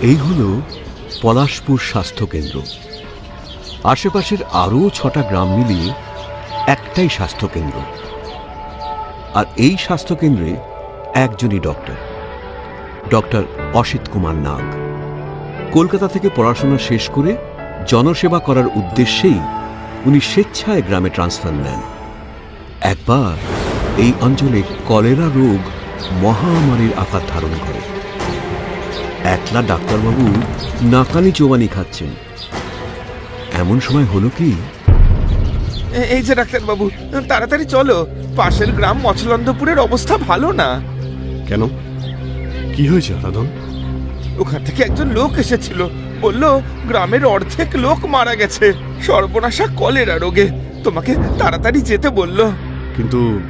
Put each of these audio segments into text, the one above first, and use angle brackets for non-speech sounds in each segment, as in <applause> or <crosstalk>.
এই হল পলাশপুর স্বাস্থ্যকেন্দ্র। আশেপাশের আরও ছটা গ্রাম মিলিয়ে একটাই স্বাস্থ্যকেন্দ্র। আর এই স্বাস্থ্যকেন্দ্রে একজনই ডক্টর ডক্টর অসিত কুমার নাগ। কলকাতা থেকে পড়াশোনা শেষ করে জনসেবা করার উদ্দেশ্যেই উনি স্বেচ্ছায় গ্রামে ট্রান্সফার নেন। একবার এই অঞ্চলে কলেরা রোগ মহামারীর আকার ধারণ করে। একলা ডাক্তারবাবু নাকানি চোবানি খাচ্ছেন। এমন সময় হলো কি? এই যে ডাক্তারবাবু তাড়াতাড়ি চলো। পাশের গ্রাম মছলন্দপুরের অবস্থা ভালো না। কেন? কি হয়েছে আরাধন? ওখান থেকে একজন লোক এসেছিল। বলল গ্রামের অর্ধেক লোক মারা গেছে। সর্বনাশা কলেরা রোগে। তোমাকে তাড়াতাড়ি যেতে বলল। কিন্তু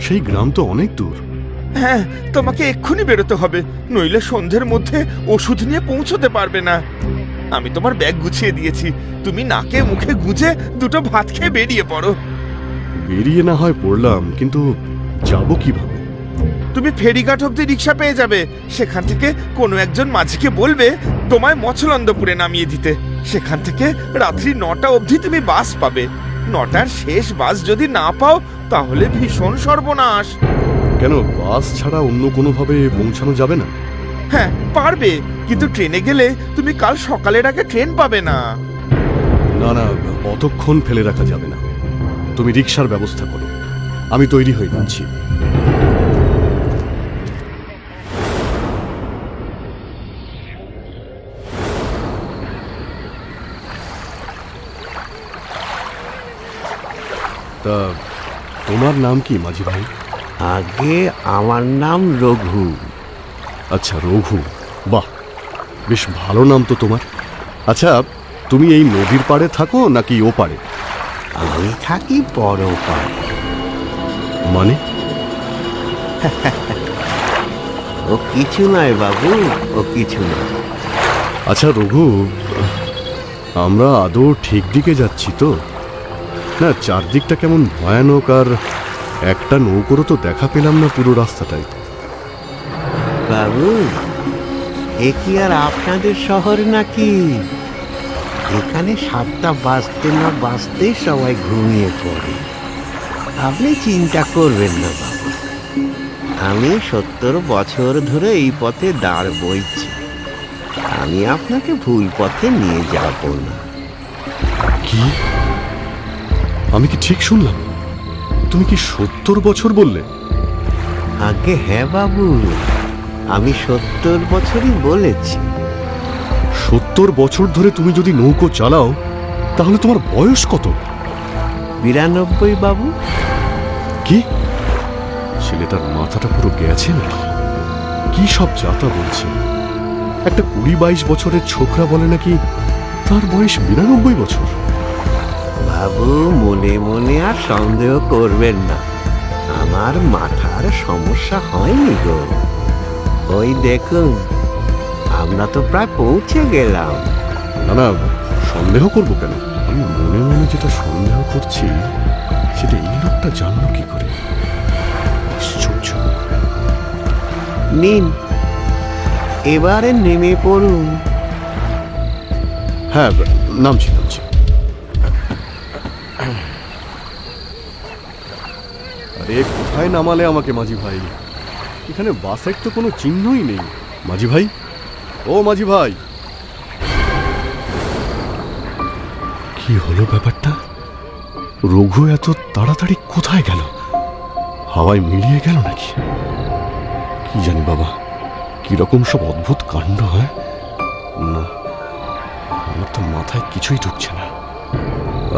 সেই গ্রাম তো অনেক দূর। হ্যাঁ তোমাকে এক্ষুনি বেরোতে হবে নইলে সন্ধ্যের মধ্যে ওষুধ নিয়ে পৌঁছতে পারবে না। আমি তোমার ব্যাগ গুছিয়ে দিয়েছি তুমি নাকে মুখে গুজে দুটো ভাত খেয়ে বেরিয়ে পড়ো। বেরিয়ে না হয় পড়লাম কিন্তু যাব কীভাবে? তুমি ফেরিঘাট অব্দি রিক্সা পেয়ে যাবে সেখান থেকে কোনো একজন মাঝিকে বলবে তোমায় মছলন্দপুরে নামিয়ে দিতে। সেখান থেকে রাত্রি নটা অবধি তুমি বাস পাবে। নটার শেষ বাস যদি না পাও তাহলে ভীষণ সর্বনাশ। কেন? বাস ছাড়া অন্য কোনোভাবে পৌঁছানো যাবে না? হ্যাঁ পারবে কিন্তু ট্রেনে গেলে তুমি কাল সকালের আগে ট্রেন পাবে না। না না অতক্ষণ ফেলে রাখা যাবে না। তুমি রিক্সার ব্যবস্থা করো। আমি তৈরি হয়ে যাচ্ছি। তা তোমার নাম কি মাঝি ভাই আগে আমার নাম রঘু। আচ্ছা রঘু। বাহ বেশ ভালো নাম তো তোমার। আচ্ছা তুমি এই নদীর পাড়ে থাকো নাকি ও পাড়ে? আমি থাকি বড় পাড়ে। মানে? ও কিছু নয় বাবু ও কিছু নয়। আচ্ছা রঘু আমরা আদৌ ঠিক দিকে যাচ্ছি তো? না চারদিকটা কেমন ভয়ানক আর একটা নৌকোরও তো দেখা পেলাম না পুরো রাস্তাটায়। বাবু এ কি আর আপনাদের শহর নাকি? এখানে সাতটা বাজতে না বাজতেই সবাই ঘুমিয়ে পড়ে। আপনি চিন্তা করবেন না বাবু। আমি সত্তর বছর ধরে এই পথে দাঁড় বইছি। আমি আপনাকে ভুল পথে নিয়ে যাব না। কি? আমি কি ঠিক শুনলাম? তুমি কি সত্তর বছর বললে? আগে হ্যাঁ বাবু আমি সত্তর বছরই বলেছি। সত্তর বছর ধরে তুমি যদি নৌকো চালাও তাহলে তোমার বয়স কত? বিরানব্বই বাবু। কি? ছেলেটার মাথাটা পুরো গেছে নাকি? কি সব যাতা বলছে? একটা কুড়ি বাইশ বছরের ছোকরা বলে নাকি তার বয়স বিরানব্বই বছর? বাবু মনে মনে আর সন্দেহ করবেন না। আমার মাথার সমস্যা হয়নি গো। ওই দেখুন আমরা তো প্রায় পৌঁছে গেলাম। না না সন্দেহ করব কেন? আমি মনে মনে যেটা সন্দেহ করছি সেটা এই লোকটা জানলো কি করে? আশ্চর্য। নিন এবারে নেমে পড়ুন। হ্যাঁ নামছি নামছি। আরে কোথায় নামালে আমাকে মাঝি ভাই? এখানে বাসের তো কোনো চিহ্নই নেই। মাঝি ভাই? ও মাঝি ভাই! কি হলো ব্যাপারটা? রঘু এত তাড়াতাড়ি কোথায় গেল? হাওয়ায় মিলিয়ে গেল নাকি? কি জানি বাবা, কীরকম সব অদ্ভুত কাণ্ড, হয়? না, আমার তো মাথায় কিছুই ঢুকছে না।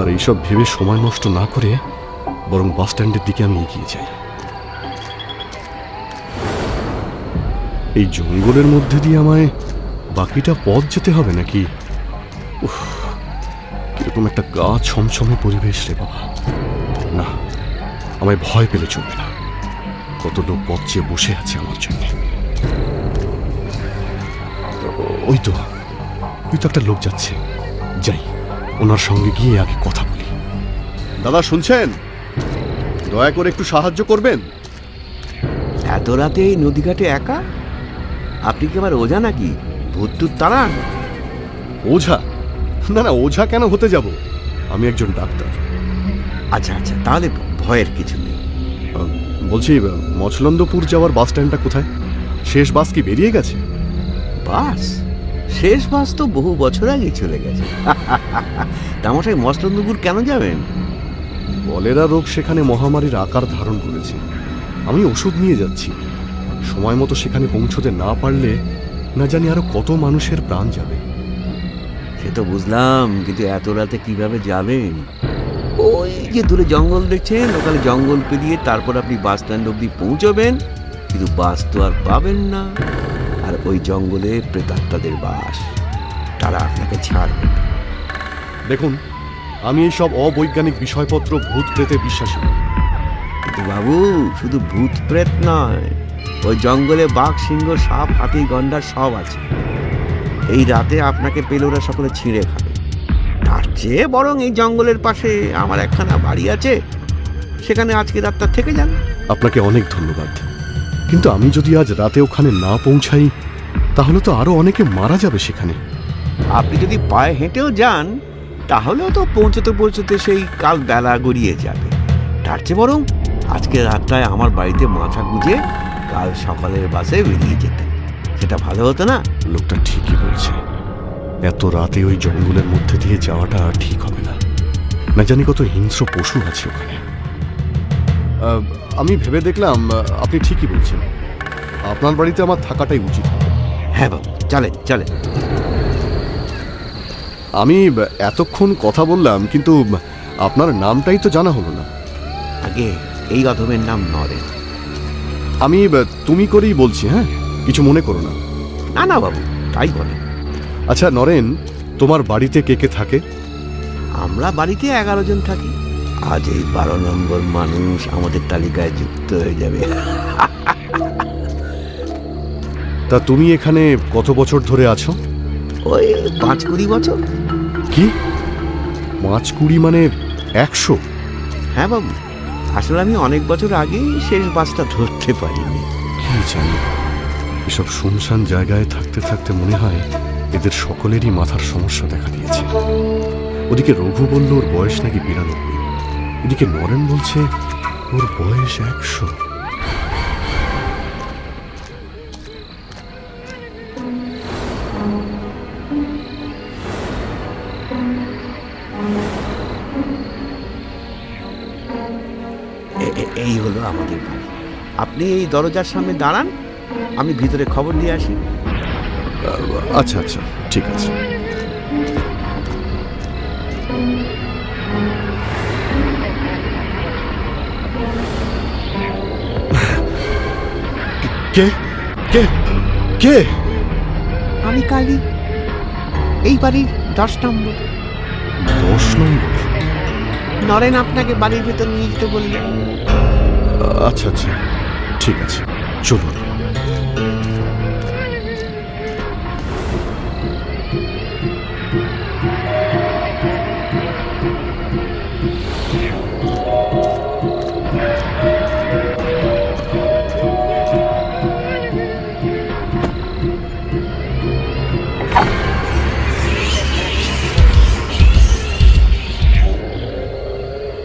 আর এইসব ভেবে সময় নষ্ট না করে বরং বাস স্ট্যান্ডের দিকে আমি এগিয়ে যাই। এই জঙ্গলের মধ্যে দিয়ে আমায় বাকিটা পথ যেতে হবে নাকি? কীরকম একটা গা ছমছমে পরিবেশ রে বাবা। না, আমায় ভয় পেলে চলবে না। কত লোক পথ চেয়ে বসে আছে আমার জন্য। ওই তো ওই তো একটা লোক যাচ্ছে। যাই, ওনার সঙ্গে গিয়ে আগে কথা বলি। দাদা, শুনছেন? দয়া করে একটু সাহায্য করবেন? এত রাতে এই নদীঘাটে একা? আপনি কি আমার ওঝা নাকি? ভূত টুত তাড়ান ওঝা? না না ওঝা কেন হতে যাব? আমি একজন ডাক্তার। আচ্ছা আচ্ছা তাহলে ভয়ের কিছু নেই। বলছি আহ, মচলন্দপুর যাওয়ার বাস স্ট্যান্ডটা কোথায়? শেষ বাস কি বেরিয়ে গেছে? বাস? শেষ বাস তো বহু বছর আগে চলে গেছে। <laughs> তামাশাই মছলন্দপুর কেন যাবেন? কলেরা রোগ সেখানে মহামারীর আকার ধারণ করেছে। আমি ওষুধ নিয়ে যাচ্ছি। সময় মতো সেখানে পৌঁছতে না পারলে না জানি আরও কত মানুষের প্রাণ যাবে। সে তো বুঝলাম কিন্তু এত রাতে কীভাবে যাবেন ওই যে দূরে জঙ্গল দেখছেন? ওখানে জঙ্গল পেরিয়ে তারপর আপনি বাস স্ট্যান্ড অব্দি পৌঁছবেন। কিন্তু বাস তো আর পাবেন না। আর ওই জঙ্গলে প্রেতাত্মাদের বাস তারা আপনাকে ছাড়বে। দেখুন আমি এই সব অবৈজ্ঞানিক বিষয়পত্র ভূত প্রেতে বিশ্বাসী বাবু শুধু ভূত প্রেত নয় ওই জঙ্গলে বাঘ সিংহ সাপ হাতি গন্ডার সব আছে। এই রাতে আপনাকে পেলে ওরা সকলে ছিঁড়ে খাবে। তার চেয়ে বরং এই জঙ্গলের পাশে আমার একখানা বাড়ি আছে। সেখানে আজকে রাতটা থেকে যান। আপনাকে অনেক ধন্যবাদ। কিন্তু আমি যদি আজ রাতে ওখানে না পৌঁছাই তাহলে তো আরও অনেকে মারা যাবে সেখানে। আপনি যদি পায়ে হেঁটেও যান তাহলেও তো পৌঁছতে পৌঁছতে সেই কাল বেলা গড়িয়ে যাবে। তার চেয়ে বরং আজকে রাতটায় আমার বাড়িতে মাথা গুঁজে কাল সকালের বাসে বেরিয়ে যেতেন সেটা ভালো হতো না? লোকটা ঠিকই বলছে। এত রাতে ওই জঙ্গলের মধ্যে দিয়ে যাওয়াটা আর ঠিক হবে না। না জানি কত হিংস্র পশু আছে ওখানে। আমি ভেবে দেখলাম আপনি ঠিকই বলছেন। আপনার বাড়িতে আমার থাকাটাই উচিত হ্যাঁ বাবু চলেন চলেন। আমি এতক্ষণ কথা বললাম কিন্তু আপনার নামটাই তো জানা হলো না। আগে এই অধমের নাম নরেন। আমি তুমি করেই বলছি হ্যাঁ? কিছু মনে করো না। না না বাবু তাই বলেন আচ্ছা নরেন তোমার বাড়িতে কে কে থাকে? আমরা বাড়িতে এগারো জন থাকি। আজ এই বারো নম্বর মানুষ আমাদের তালিকায় যুক্ত হয়ে যাবে। তা তুমি এখানে কত বছর ধরে আছো? ওই পাঁচ কুড়ি বছর। কি? পাঁচ কুড়ি মানে একশো? হ্যাঁ বাবু আসলে আমি অনেক বছর আগেই শেষ বাসটা ধরতে পারিনি। কি জানি এসব শুনশান জায়গায় থাকতে থাকতে মনে হয় এদের সকলেরই মাথার সমস্যা দেখা দিয়েছে। ওদিকে রঘু বলল ওর বয়স নাকি বিরানব্বই। এদিকে নরেন বলছে ওর বয়স একশো। আমাদের বাড়ি আপনি এই দরজার সামনে দাঁড়ান আমি ভিতরে খবর দিয়ে আসি। আচ্ছা আচ্ছা ঠিক আছে। কে? কে? কে? আমি কালি এই বাড়ির দশ নম্বর। দশ নম্বর? নরেন আপনাকে বাড়ির ভেতর নিয়ে যেতে বললেন। আচ্ছা আচ্ছা। ঠিক আছে। চলুন।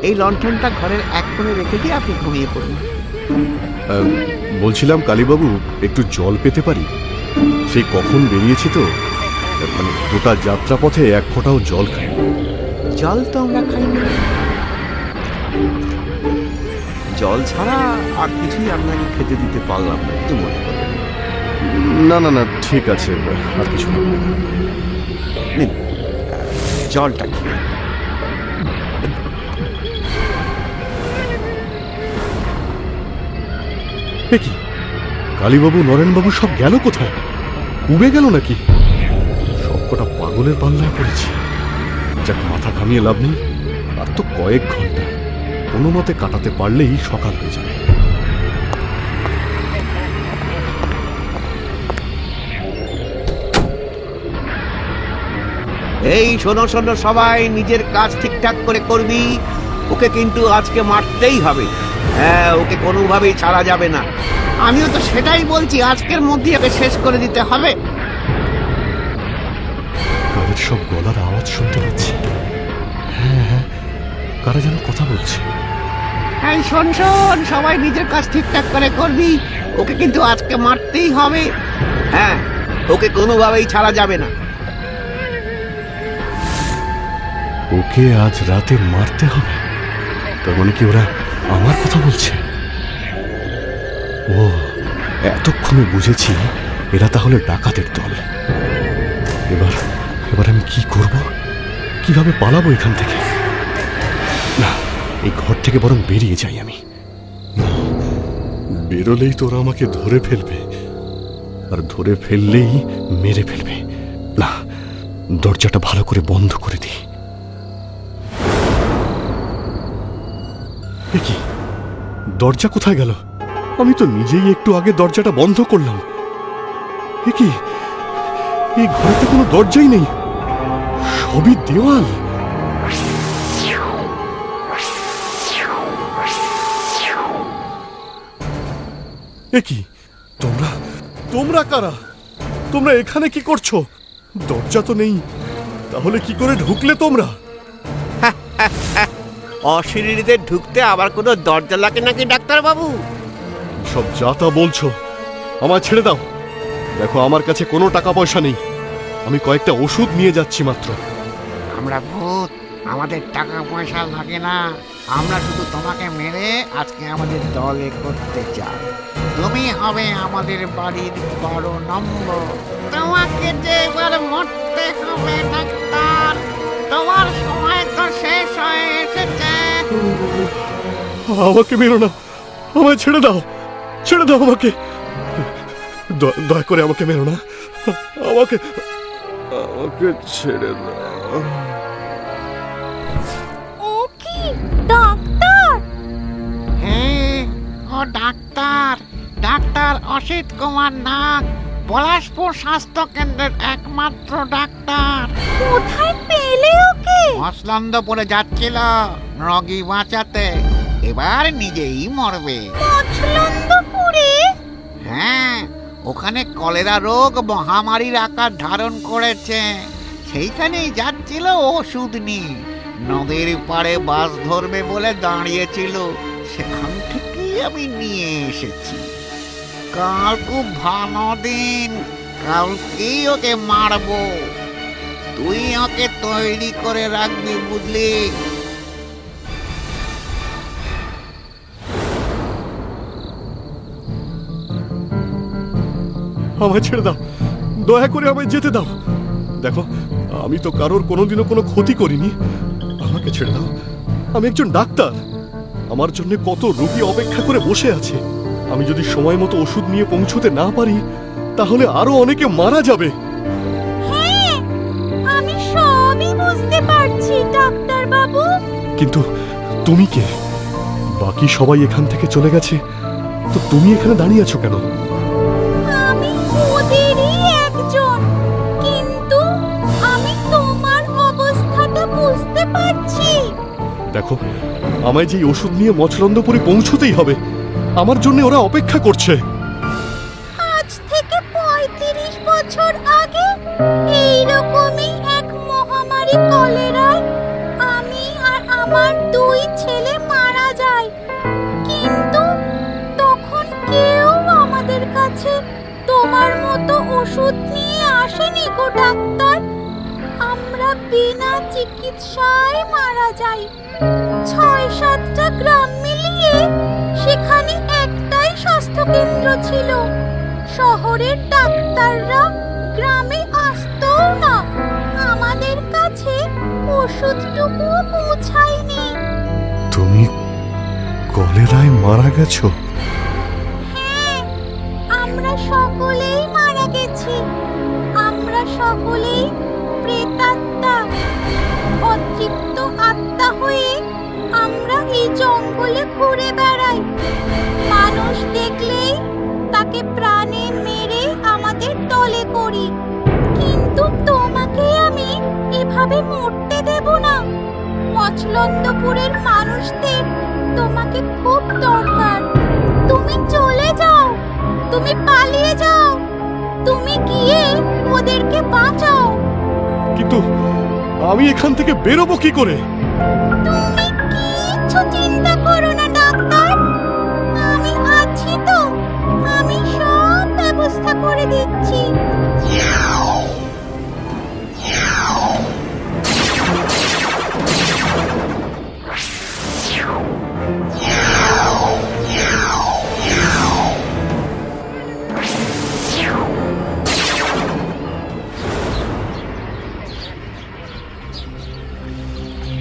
এই লণ্ঠনটা ঘরের এক কোণে রেখে দিয়ে আপনি ঘুমিয়ে পড়ুন। বলছিলাম কালীবাবু একটু জল পেতে পারি? সেই কখন বেরিয়েছি তো মানে গোটা যাত্রাপথে এক ফোঁটাও জল খাই জল তো আমরা খাই না জল ছাড়া আর কিছুই আপনাকে খেতে দিতে পারলাম না একটু মনে করবেন? না না না ঠিক আছে আর কিছু না। জলটা খেয়ে এ কি? কালীবাবু, নরেনবাবু সব গেল কোথায়? উবে গেল নাকি? সবকটা পাগলের পাল্লায় পড়েছি। যাক, মাথা ঘামিয়ে লাভ নেই। আর তো কয়েক ঘণ্টা। কোনো মতে কাটাতে পারলেই সকাল হয়ে যাবে। এই শোনো শোনো, সবাই, নিজের কাজ ঠিকঠাক করে করবি। ওকে কিন্তু আজকে মারতেই হবে। হ্যাঁ ওকে কোনোভাবেই ছাড়া যাবে না। আমিও তো সেটাই বলছি আজকের মধ্যে ওকে শেষ করে দিতে হবে। সব গলার আওয়াজ শুনতে পাচ্ছি? হ্যাঁ হ্যাঁ কারা যেন কথা বলছে। এই শোন শোন সবাই নিজের কাজ ঠিকঠাক করে করবি ওকে কিন্তু আজকে মারতেই হবে। হ্যাঁ ওকে কোনোভাবেই ছাড়া যাবে না। ওকে আজ রাতে মারতে হবে? তার মানে কি ওরা আমার কথা বলছে? ও, এতক্ষণে বুঝেছি এরা তাহলে ডাকাতের দল। এবার এবার আমি কি করব? কীভাবে পালাবো এখান থেকে? না, এই ঘর থেকে বরং বেরিয়ে যাই আমি। বেরোলেই তোরা আমাকে ধরে ফেলবে। আর ধরে ফেললেই মেরে ফেলবে। না, দরজাটা ভালো করে বন্ধ করে কি? দরজা কোথায় গেল? আমি তো নিজেই একটু আগে দরজাটা বন্ধ করলাম। এ কি? এই ঘরেতে কোনো দরজাই নেই। সবই দেওয়াল। এ কি? তোমরা? তোমরা কারা? তোমরা এখানে কি করছ? দরজা তো নেই। তাহলে কি করে ঢুকলে তোমরা? অশরীরীদের ঢুকতে আবার কোনো দরজা লাগে নাকি ডাক্তার বাবু সব যা তা বলছো আমায় ছেড়ে দাও। দেখো আমার কাছে কোনো টাকা পয়সা নেই। আমি কয়েকটা ওষুধ নিয়ে যাচ্ছি মাত্র। আমরা ভূত আমাদের টাকা পয়সা লাগে না। আমরা শুধু তোমাকে মেরে আজকে আমাদের দলে করতে চাই। তুমি হবে আমাদের বাড়ির বড় নম্বর। তোমাকে যে এবার মরতে হবে ডাক্তার তোমার সময় তো শেষ হয়ে এসেছে। আমাকে মেরো না আমায় ছেড়ে দাও। ছেড়ে দাও আমাকে। দয়া করে আমাকে মেরো না। আমাকে আমাকে ছেড়ে দাও। ও কি? ডাক্তার? হ্যাঁ ও ডাক্তার। ডাক্তার অসিত কুমার নাগ পলাশপুর স্বাস্থ্য কেন্দ্রের একমাত্র ডাক্তার। কোথায় পেলে ওকে? মসলন্দপুরে যাচ্ছিল রোগী বাঁচাতে। এবার নিজেই মরবে। মছলন্দপুরে? হ্যাঁ ওখানে কলেরা রোগ মহামারীর আকার ধারণ করেছে। সেইখানেই যাচ্ছিল ওষুধ নিয়ে। নদীর পাড়ে বাস ধরবে বলে দাঁড়িয়েছিল। সেখান থেকেই আমি নিয়ে এসেছি। কাল খুব ভালো দিন কালকেই ওকে মারবো। তুই ওকে তৈরি করে রাখবি বুঝলি? আমায় ছেড়ে দাও। দয়া করে আমায় যেতে দাও। দেখো আমি তো কারোর কোনোদিনও কোনো ক্ষতি করিনি। আমাকে ছেড়ে দাও। আমি একজন ডাক্তার। আমার জন্য কত রোগী অপেক্ষা করে বসে আছে। আমি যদি সময় মতো ওষুধ নিয়ে পৌঁছতে না পারি তাহলে আরও অনেকে মারা যাবে। হ্যাঁ আমি সবই বুঝতে পারছি ডাক্তার বাবু কিন্তু তুমি কে? বাকি সবাই এখান থেকে চলে গেছে। তো তুমি এখানে দাঁড়িয়ে আছো কেন? আমায় যে ওষুধ নিয়ে মচলন্দপুরে পৌঁছতেই হবে। আমার জন্য ওরা অপেক্ষা করছে। আজ থেকে পঁয়ত্রিশ বছর আগে আমার ছেলে মারা যায়। তখন আমাদের কাছে তোমার মতো ওষুধ নিয়ে ডাক্তার। আমরা বিনা চিকিৎসায় মারা যাই। ছয় সাতটা গ্রাম মিলিয়ে সেখানে একটাই স্বাস্থ্যকেন্দ্র ছিল। শহরের ডাক্তাররা গ্রামে আসতও না। আমাদের কাছে ওষুধটুকুও পৌঁছায়নি। তুমি কলেরায় মারা গেছো? হ্যাঁ আমরা সকলেই মারা গেছি। আমরা সকলেই প্রেতাত্মা। অতৃপ্ত জঙ্গলে ঘুরে বেড়াই। মানুষ দেখলেই তাকে প্রাণে মেরে আমাদের দলে করি। কিন্তু তোমাকে আমি এভাবে মরতে দেব না। মচলন্দপুরের মানুষদের তোমাকে খুব দরকার। তুমি চলে যাও, তুমি পালিয়ে যাও, তুমি গিয়ে ওদেরকে বাঁচাও। কিন্তু আমি এখান থেকে বেরোবো কি করে?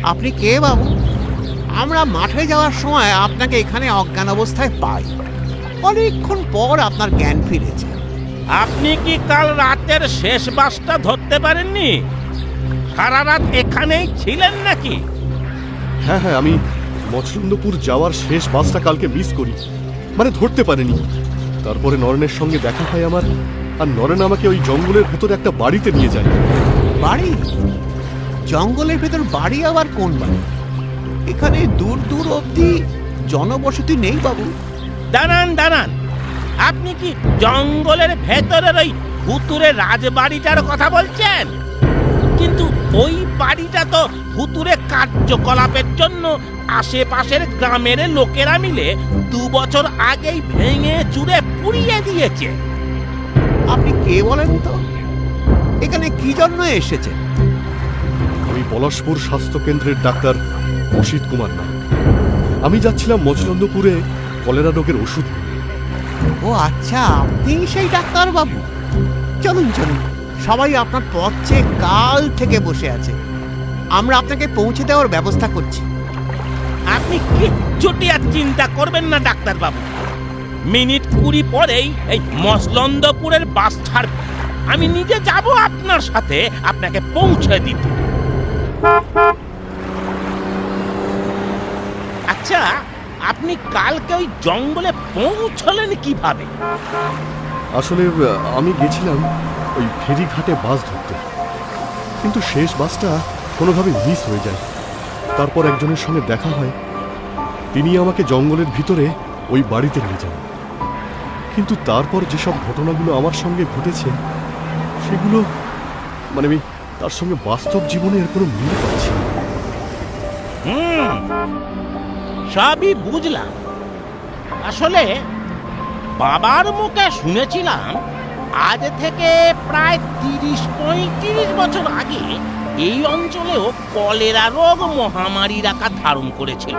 আপনি কে বাবু? আমরা মাঠে যাওয়ার সময় আপনাকে এখানে অজ্ঞান অবস্থায় পাই। অনেকক্ষণ পর আপনার জ্ঞান ফিরেছে। আপনি কি কাল রাতের শেষ বাসটা ধরতে পারেননি? সারা রাত এখানেই ছিলেন নাকি? হ্যাঁ হ্যাঁ আমি মচন্দপুর যাওয়ার শেষ বাসটা কালকে মিস করি। মানে ধরতে পারিনি। তারপরে নরেনের সঙ্গে দেখা হয় আমার আর নরেন আমাকে ওই জঙ্গলের ভেতরে একটা বাড়িতে নিয়ে যায়। বাড়ি? জঙ্গলের ভেতর বাড়ি আবার কোন বাড়ি? এখানে দূর দূর অবধি জনবসতি নেই বাবু। দাঁড়ান দাঁড়ান। আপনি কি জঙ্গলের ভেতরের ওই ভুতুরে রাজবাড়িটার কথা বলছেন? কিন্তু ওই বাড়িটা তো ভুতুরে কার্যকলাপের জন্য আশেপাশের গ্রামের লোকেরা মিলে দু বছর আগেই ভেঙে চুরে পুড়িয়ে দিয়েছে। আপনি কে বলেন তো? এখানে কি জন্য এসেছেন? আমি পলাশপুর স্বাস্থ্য কেন্দ্রের ডাক্তার অসিত কুমার নাগ আমি যাচ্ছিলাম মচলন্দপুরে কলেরা রোগের ওষুধ। ও আচ্ছা আপনি সেই ডাক্তার বাবু চলুন চলুন। সবাই আপনার পথ চেয়ে কাল থেকে বসে আছে। আমরা আপনাকে পৌঁছে দেওয়ার ব্যবস্থা করছি। আপনি কিচ্ছুটি আর চিন্তা করবেন না ডাক্তার বাবু মিনিট কুড়ি পরেই এই মসলন্দপুরের বাস ছাড়বে। আমি নিজে যাব আপনার সাথে আপনাকে পৌঁছে দিতে। আচ্ছা আপনি কালকে ওই জঙ্গলে পৌঁছলেন কীভাবে? আসলে, আমি গেছিলাম ওই ফেরিঘাটে বাস ধরতে। কিন্তু শেষ বাসটা কোনোভাবে মিস হয়ে যায়। তারপর একজনের সঙ্গে দেখা হয়। তিনি আমাকে জঙ্গলের ভিতরে ওই বাড়িতে নিয়ে যান। কিন্তু তারপর যেসব ঘটনাগুলো আমার সঙ্গে ঘটেছে, সেগুলো মানে আমি তার সঙ্গে বাস্তব জীবনে এর কোনো মিল পাচ্ছি হুম, সবই বুঝলাম। আসলে বাবার মুখে শুনেছিলাম, আজ থেকে প্রায় তিরিশ, পঁয়ত্রিশ বছর আগে এই অঞ্চলেও কলেরা রোগ মহামারীর আকার ধারণ করেছিল।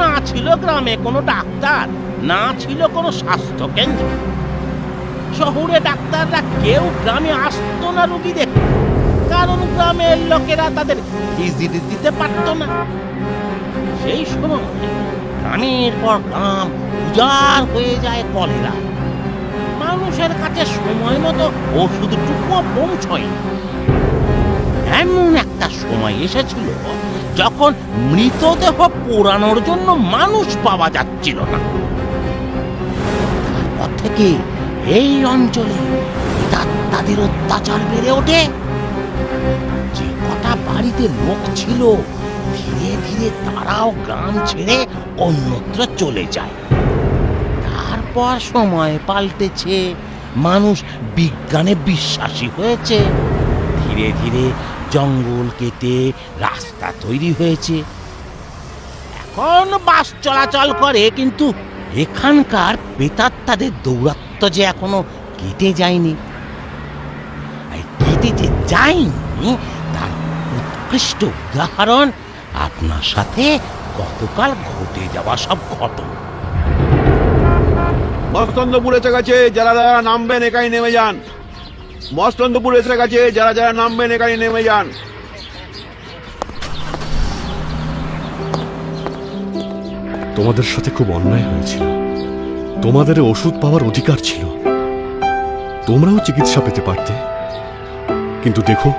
না ছিল গ্রামে কোনো ডাক্তার, না ছিল কোনো স্বাস্থ্য কেন্দ্র শহরে ডাক্তাররা কেউ গ্রামে আসতো না রুগী দেখতে কারণ গ্রামের লোকেরা তাদের দিতে পারতো না। সেই সময় গ্রামের পর গ্রাম উজাড় হয়ে যায় কলেরা। মানুষের কাছে সময় মতো ওষুধটুকুও পৌঁছয় এমন একটা সময় এসেছিল যখন মৃতদেহ পোড়ানোর জন্য মানুষ পাওয়া যাচ্ছিল না। থেকে এই অঞ্চলে তাদের অত্যাচার বেড়ে ওঠে। যে কটা বাড়িতে লোক ছিল, ধীরে ধীরে তারাও গ্রাম ছেড়ে অন্যত্র চলে যায়। তারপর সময় পাল্টেছে, মানুষ বিজ্ঞানে বিশ্বাসী হয়েছে। ধীরে ধীরে জঙ্গল কেটে রাস্তা তৈরি হয়েছে। এখন বাস চলাচল করে, কিন্তু এখানকার প্রেতাত্মাদের দৌরাত্ম যে এখনও কেটে যায়নি। কেটে যে যায়নি তার উৎকৃষ্ট উদাহরণ আপনার সাথে গতকাল ঘটে যাওয়া সব ঘটনা। মস্তন্দপুর এসে গেছে যারা যারা নামবেন একাই নেমে যান। মস্তন্দপুর এসে গেছে যারা যারা নামবেন একাই নেমে যান। তোমাদের সাথে খুব অন্যায় হয়েছিল। তোমাদের ওষুধ পাওয়ার অধিকার ছিল। তোমরাও চিকিৎসা পেতে পারতে। কিন্তু দেখো,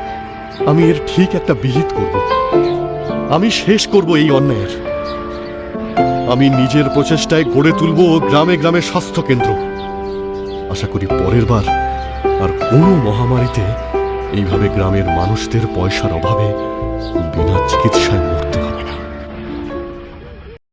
আমি এর ঠিক একটা বিহিত করব। আমি শেষ করব এই অন্যায়ের। আমি নিজের প্রচেষ্টায় গড়ে তুলব গ্রামে গ্রামে স্বাস্থ্য কেন্দ্র আশা করি পরের বার আর কোনো মহামারীতে এইভাবে গ্রামের মানুষদের পয়সার অভাবে বিনা চিকিৎসায় মরতে